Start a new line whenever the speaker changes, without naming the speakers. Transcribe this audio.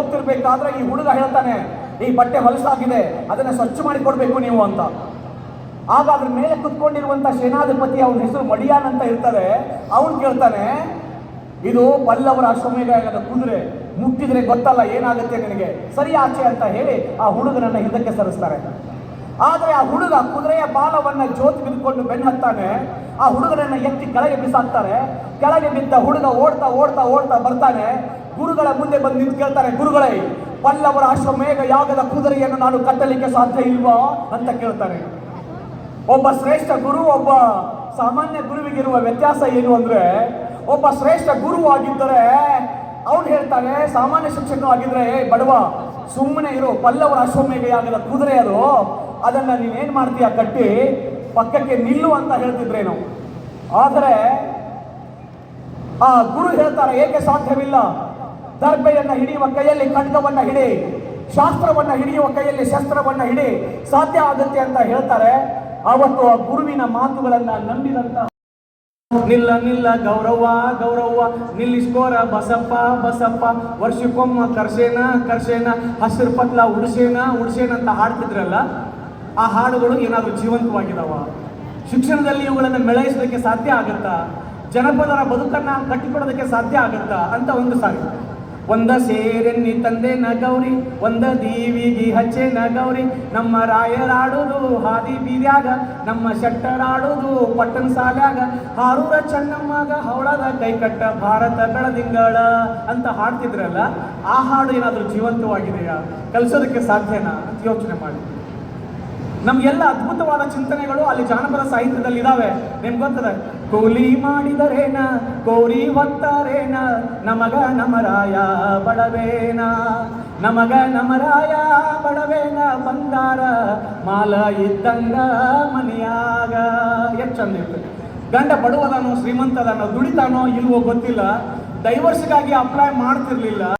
ಹೋಗ್ತಿರ್ಬೇಕಾದ್ರೆ ಈ ಹುಡುಗ ಹೇಳ್ತಾನೆ, ಈ ಬಟ್ಟೆ ಹೊಲಸಾಗಿದೆ, ಅದನ್ನ ಸ್ವಚ್ಛ ಮಾಡಿ ಕೊಡ್ಬೇಕು ನೀವು ಅಂತ. ಆಗ ಅದ್ರ ಮೇಲೆ ಕುತ್ಕೊಂಡಿರುವಂತ ಸೇನಾಧಿಪತಿ ಅವನ ಹೆಸರು ಮಡಿಯಾನ್ ಅಂತ ಇರ್ತಾರೆ ಅವನು ಕೇಳ್ತಾನೆ, ಇದು ಪಲ್ಲವರ ಅಶ್ವಮೇಘದ ಕುದುರೆ, ಮುಟ್ಟಿದ್ರೆ ಗೊತ್ತಲ್ಲ ಏನಾಗುತ್ತೆ ನಿನಗೆ? ಸರಿ ಆಚೆ ಅಂತ ಹೇಳಿ ಆ ಹುಡುಗನನ್ನ ಹಿಂದಕ್ಕೆ ಸರಿಸ್ತಾರೆ. ಆದರೆ ಆ ಹುಡುಗ ಕುದುರೆಯ ಬಾಲವನ್ನ ಜೋತಿ ಬಿದ್ದುಕೊಂಡು ಬೆನ್ನು ಹತ್ತಾನೆ. ಆ ಹುಡುಗನನ್ನ ಎತ್ತಿ ಕೆಳಗೆ ಬಿಸಾಕ್ತಾರೆ. ಕೆಳಗೆ ಬಿದ್ದ ಹುಡುಗ ಓಡ್ತಾ ಓಡ್ತಾ ಓಡ್ತಾ ಬರ್ತಾನೆ. ಗುರುಗಳ ಮುಂದೆ ಬಂದು ನಿಂತು ಕೇಳ್ತಾರೆ ಗುರುಗಳೇ ಪಲ್ಲವರ ಅಶ್ವಮೇಘ ಯಾಗದ ಕುದುರೆಯನ್ನು ನಾನು ಕಟ್ಟಲಿಕ್ಕೆ ಸಾಧ್ಯ ಇಲ್ವಾ ಅಂತ ಕೇಳ್ತಾರೆ. ಒಬ್ಬ ಶ್ರೇಷ್ಠ ಗುರು ಒಬ್ಬ ಸಾಮಾನ್ಯ ಗುರುವಿಗಿರುವ ವ್ಯತ್ಯಾಸ ಏನು ಅಂದ್ರೆ ಒಬ್ಬ ಶ್ರೇಷ್ಠ ಗುರು ಆಗಿದ್ದರೆ ಅವ್ನು ಹೇಳ್ತಾನೆ ಸಾಮಾನ್ಯ ಶಿಕ್ಷಕನು ಆಗಿದ್ರೆ "ಏ, ಬಡವ ಸುಮ್ಮನೆ ಇರೋ ಪಲ್ಲವರ ಅಶ್ವಮೇಘ ಯಾಗದ ಕುದುರೆ ಅದು ಅದನ್ನ ನೀನೇನ್ ಮಾಡ್ತೀಯ ಕಟ್ಟಿ ಪಕ್ಕಕ್ಕೆ ನಿಲ್ಲು ಅಂತ ಹೇಳ್ತಿದ್ರೇನು ಆದರೆ ಆ ಗುರು ಹೇಳ್ತಾರೆ ಏಕೆ ಸಾಧ್ಯವಿಲ್ಲ? ದರ್ಬೆಯನ್ನ ಹಿಡಿಯುವ ಕೈಯಲ್ಲಿ ಖಡ್ಗವನ್ನ ಹಿಡಿ, ಶಾಸ್ತ್ರವನ್ನ ಹಿಡಿಯುವ ಕೈಯಲ್ಲಿ ಶಸ್ತ್ರವನ್ನ ಹಿಡಿ ಸಾಧ್ಯ ಆಗುತ್ತೆ ಅಂತ ಹೇಳ್ತಾರೆ. ಅವತ್ತು ಆ ಗುರುವಿನ ಮಾತುಗಳನ್ನ ನಂಬಿದಂತ ನಿಲ್ಲ ನಿಲ್ಲ ಗೌರವ ಗೌರವ ನಿಲ್ಲಿಸ್ಕೋರ ಬಸಪ್ಪ ಬಸಪ್ಪ, ವರ್ಷಕ್ಕೊಮ್ಮ ಕರ್ಸೇನ ಕರ್ಸೇನ, ಹಸಿರು ಪತ್ಲ ಉಡ್ಸೇನ ಉಡ್ಸೇನ ಅಂತ ಹಾಡ್ತಿದ್ರಲ್ಲ, ಆ ಹಾಡುಗಳು ಏನಾದರೂ ಜೀವಂತವಾಗಿದಾವ? ಶಿಕ್ಷಣದಲ್ಲಿ ಇವುಗಳನ್ನು ಮೆಳೈಸೋದಕ್ಕೆ ಸಾಧ್ಯ ಆಗುತ್ತಾ? ಜನಪದರ ಬದುಕನ್ನ ಕಟ್ಟಿಕೊಡೋದಕ್ಕೆ ಸಾಧ್ಯ ಆಗುತ್ತಾ? ಅಂತ ಒಂದು ಸಾರಿ. ಒಂದ ಸೇರೆನ್ನಿ ತಂದೆ ನ ಗೌರಿ, ಒಂದ ದೀವಿಗಿ ಹಚ್ಚೆ ನ ಗೌರಿ. ನಮ್ಮ ರಾಯರಾಡುದು ಹಾದಿ ಬೀದ್ಯಾಗ, ನಮ್ಮ ಶೆಟ್ಟರಾಡುದು ಪಟ್ಟನ್ ಸಾಲ್ಯಾಗ. ಹಾರೂರ ಚೆನ್ನಮ್ಮಗ ಹವಳದ ಕೈಕಟ್ಟ ಭಾರತ ಬೆಳದಿಂಗಳ ಅಂತ ಹಾಡ್ತಿದ್ರಲ್ಲ, ಆ ಹಾಡು ಏನಾದರೂ ಜೀವಂತವಾಗಿದೆಯಾ? ಕಲಿಸೋದಕ್ಕೆ ಸಾಧ್ಯನಾ? ಅಂತ ಯೋಚನೆ ಮಾಡಿ. ನಮ್ಗೆಲ್ಲ ಅದ್ಭುತವಾದ ಚಿಂತನೆಗಳು ಅಲ್ಲಿ ಜಾನಪದ ಸಾಹಿತ್ಯದಲ್ಲಿ ಇದಾವೆ ನಿಮ್ಗೆ ಗೊತ್ತದೆ? ಕೂಲಿ ಮಾಡಿದರೇನ? ಕೋರಿ ಹೊತ್ತಾರೇನ ನಮಗ ನಮರಾಯ ಬಡವೇನ? ನಮಗ ನಮರಾಯ ಬಡವೇನ? ಬಂಗಾರ ಮಾಲ ಇದ್ದಂಗ ಮನೆಯಾಗ. ಎಷ್ಟು ಚಂದ ಇರ್ತದೆ. ಗಂಡ ಬಡವದನೋ ಶ್ರೀಮಂತದನೋ ದುಡಿತಾನೋ ಇಲ್ವೋ ಗೊತ್ತಿಲ್ಲ. ಡೈವರ್ಸ್ಗಾಗಿ ಅಪ್ಲೈ ಮಾಡ್ತಿರ್ಲಿಲ್ಲ.